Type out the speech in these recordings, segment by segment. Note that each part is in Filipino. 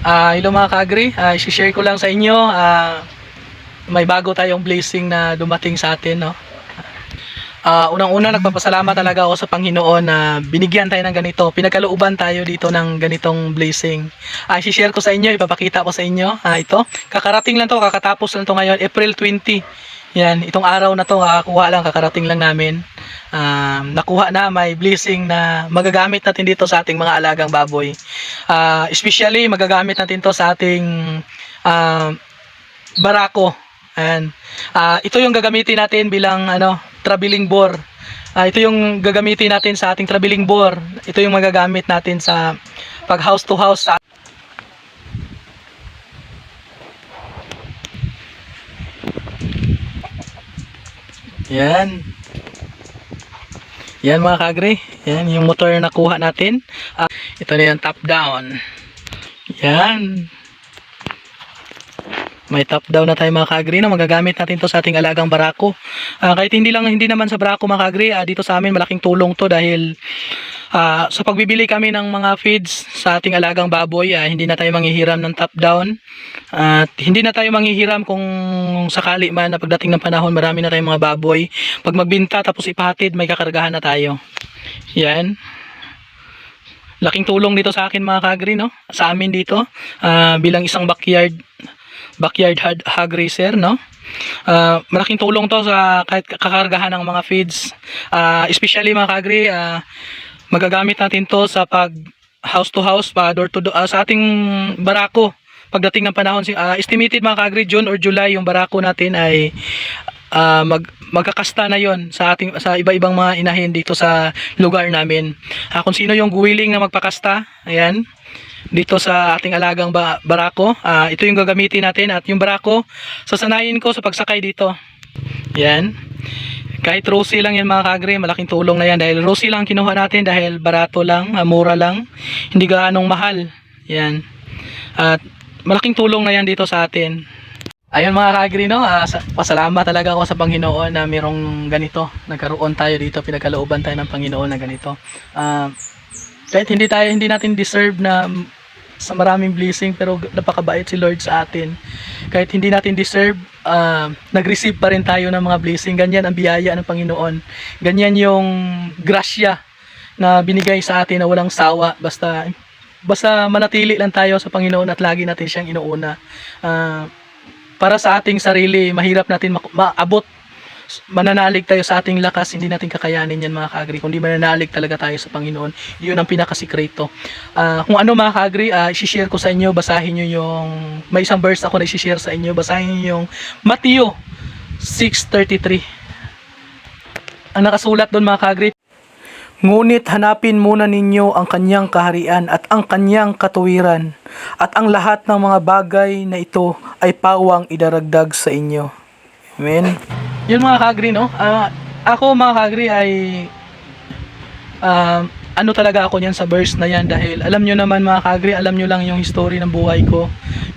Ah, hello mga kaagri, uh, share ko lang sa inyo. ah, may bago tayong blessing na dumating sa atin, no? Ah, unang-una nagpapasalamat talaga ako sa Panginoon na binigyan tayo ng ganito. Pinagkalooban tayo dito ng ganitong blessing. Ah, share ko sa inyo, ipapakita ko sa inyo. Ah, ito, kakarating lang to, kakatapos lang to ngayon, April 20. Yan, itong araw na to, kakakuha lang, kakarating lang namin. Ah, nakuha na, may blessing na magagamit natin dito sa ating mga alagang baboy. Ah, especially magagamit natin to sa ating ah, barako. Ayan. Ah, ito yung gagamitin natin bilang ano, traveling bore. Ah, ito yung gagamitin natin sa ating traveling bore. Ito yung magagamit natin sa pag house to house sa Yan. Yan mga kagre. Yan yung motor na kuha natin. Ah, ito na yung top down. Yan. May top down na tayo mga kagri na magagamit natin to sa ating alagang barako. Ah, kahit hindi lang hindi naman sa barako mga kagri, ah, dito sa amin malaking tulong to dahil ah, sa pagbibili kami ng mga feeds sa ating alagang baboy, ah, hindi na tayo manghihiram ng top down. At hindi na tayo manghihiram kung sakali man na pagdating ng panahon marami na tayong mga baboy. Pag magbinta tapos ipahatid, may kakargahan na tayo. Yan. Laking tulong dito sa akin mga kagri, no? Sa amin dito, ah, bilang isang backyard backyard hog, racer, no? Ah, malaking tulong to sa kahit kakargahan ng mga feeds. Ah, especially mga kagri, ah, magagamit natin to sa pag house to house, pa door to door, ah, sa ating barako. Pagdating ng panahon, si- ah, estimated mga kagri, June or July, yung barako natin ay ah, mag magkakasta na yon sa ating sa iba-ibang mga inahin dito sa lugar namin. Ah, kung sino yung willing na magpakasta, ayan, dito sa ating alagang ba- barako. Ah, ito yung gagamitin natin at yung barako, sasanayin ko sa pagsakay dito. Yan. Kahit rosy lang yan mga kagre, malaking tulong na yan dahil rosy lang kinuha natin dahil barato lang, ah, mura lang, hindi gaanong mahal. Yan. At malaking tulong na yan dito sa atin. Ayun mga kagri no, ah, sa- pasalamat talaga ako sa Panginoon na mayroong ganito. Nagkaroon tayo dito, pinagkalooban tayo ng Panginoon na ganito. Ah, kahit hindi tayo hindi natin deserve na sa maraming blessing pero napakabait si Lord sa atin. Kahit hindi natin deserve, ah, nag-receive pa rin tayo ng mga blessing. Ganyan ang biyaya ng Panginoon. Ganyan yung grasya na binigay sa atin na walang sawa. Basta basta manatili lang tayo sa Panginoon at lagi natin siyang inuuna. Ah, para sa ating sarili, mahirap natin maabot mananalig tayo sa ating lakas, hindi natin kakayanin yan mga kaagri. Kundi mananalig talaga tayo sa Panginoon. Yun ang pinakasikreto. Ah, kung ano mga kaagri, uh, share ko sa inyo, basahin nyo yung, may isang verse ako na share sa inyo, basahin nyo yung Mateo 6.33. Ang nakasulat doon mga kaagri, Ngunit hanapin muna ninyo ang kanyang kaharian at ang kanyang katuwiran at ang lahat ng mga bagay na ito ay pawang idaragdag sa inyo. Amen. Yun mga kagri, no? Ah, ako mga kagri ay um, ano talaga ako niyan sa verse na yan dahil alam nyo naman mga kagri, alam nyo lang yung history ng buhay ko.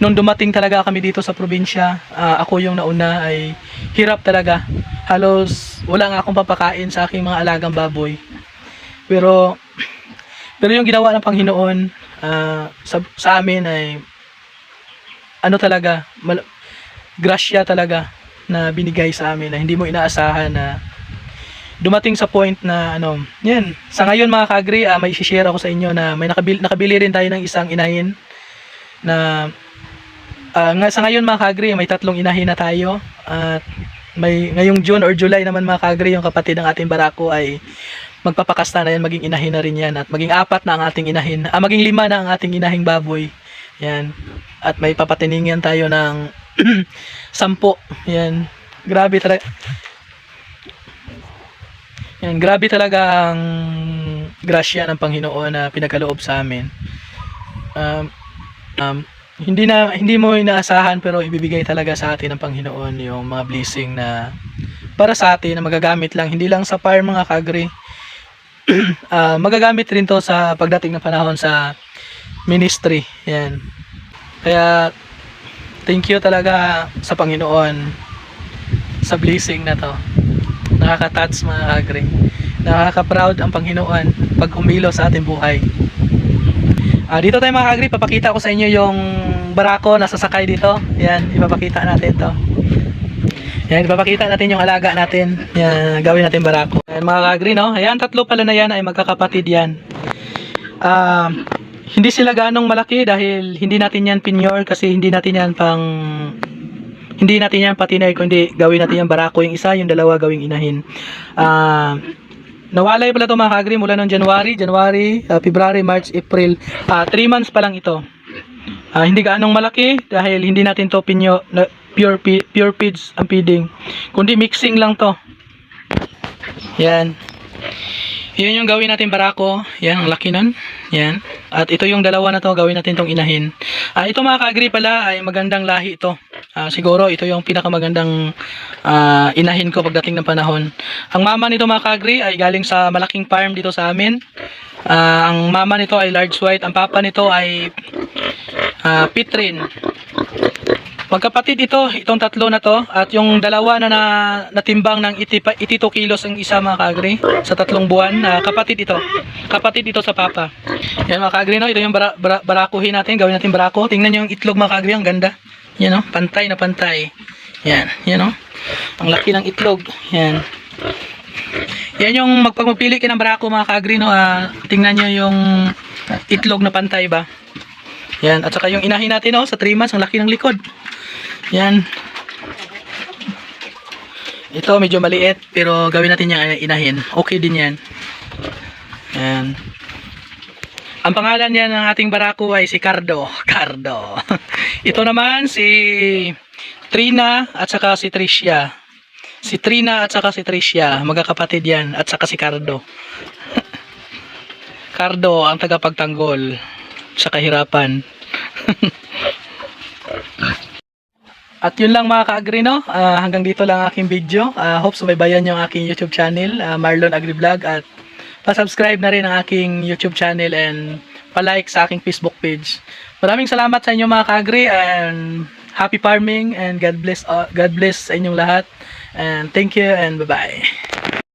Nung dumating talaga kami dito sa probinsya, ah, ako yung nauna ay hirap talaga. Halos wala nga akong papakain sa aking mga alagang baboy. Pero pero yung ginawa ng Panginoon ah, sa, sa amin ay ano talaga, mal- grasya talaga na binigay sa amin na hindi mo inaasahan na dumating sa point na ano, yan. Sa ngayon mga kagri, ah, may share ako sa inyo na may nakabili, nakabili rin tayo ng isang inahin na ah, nga sa ngayon mga kagri, may tatlong inahin na tayo at may ngayong June or July naman mga kagri, yung kapatid ng ating barako ay magpapakasta na yan, maging inahin na rin yan at maging apat na ang ating inahin, ah, maging lima na ang ating inahing baboy. Yan. At may papatiningan tayo ng sampo. Yan. Grabe talaga. Yan, grabe talaga ang grasya ng Panginoon na pinagkaloob sa amin. Um, um, hindi na hindi mo inaasahan pero ibibigay talaga sa atin ng Panginoon yung mga blessing na para sa atin na magagamit lang hindi lang sa farm mga kagri Ah, magagamit rin to sa pagdating ng panahon sa ministry yan kaya thank you talaga sa Panginoon sa blessing na to nakaka-touch mga kagri nakaka-proud ang Panginoon pag umilo sa ating buhay Ah, dito tayo mga kagri, papakita ko sa inyo yung barako na sasakay dito. Yan, ipapakita natin to. Yan, ipapakita natin yung alaga natin. Yan, gawin natin barako. Yan mga kagri, no? Ayan, tatlo pala na yan ay magkakapatid yan. Ah, hindi sila ganong malaki dahil hindi natin yan pinyor kasi hindi natin yan pang hindi natin yan patinay kundi gawin natin yan barako yung isa, yung dalawa gawing inahin. Ah, nawalay pala ito mga kagri mula noong January, January, ah, February, March, April. 3 months pa lang ito. Ah, hindi gaanong malaki dahil hindi natin to pinyo na, pure pure feeds ang feeding. Kundi mixing lang to. Yan. Yan yung gawin natin barako. Yan, ang laki nun. Yan. At ito yung dalawa na to, gawin natin tong inahin. Ah, ito mga ka-agree pala ay magandang lahi ito. Ah, siguro ito yung pinakamagandang ah, inahin ko pagdating ng panahon. Ang mama nito mga ka-agree ay galing sa malaking farm dito sa amin. Ah, ang mama nito ay large white. Ang papa nito ay ah, pitrin. Magkapatid ito, itong tatlo na to at yung dalawa na, na natimbang ng 82 kilos ang isa mga kagri sa tatlong buwan, na kapatid ito. Kapatid ito sa papa. Yan mga kagri no, ito yung bara, bara, barakuhin natin, gawin natin barako. Tingnan niyo yung itlog mga kagri, ang ganda. Yan no, pantay na pantay. Yan, yan no. Ang laki ng itlog. Yan. Yan yung magpagpili ka ng barako mga kagri no, ah, tingnan niyo yung itlog na pantay ba. Yan, at saka yung inahin natin oh, sa 3 months, ang laki ng likod. Yan. Ito medyo maliit, pero gawin natin yung inahin. Okay din yan. Yan. Ang pangalan niya ng ating barako ay si Cardo. Cardo. Ito naman si Trina at saka si Tricia. Si Trina at saka si Tricia, magkakapatid yan, at saka si Cardo. Cardo ang tagapagtanggol sa kahirapan. At yun lang mga ka-agri no, Ah, hanggang dito lang aking video. Ah, hope sumaybayan yung aking YouTube channel, ah, Marlon Agri Vlog at pa-subscribe na rin ang aking YouTube channel and pa-like sa aking Facebook page. Maraming salamat sa inyo mga ka-agri and happy farming and God bless uh, God bless sa inyong lahat. And thank you and bye-bye.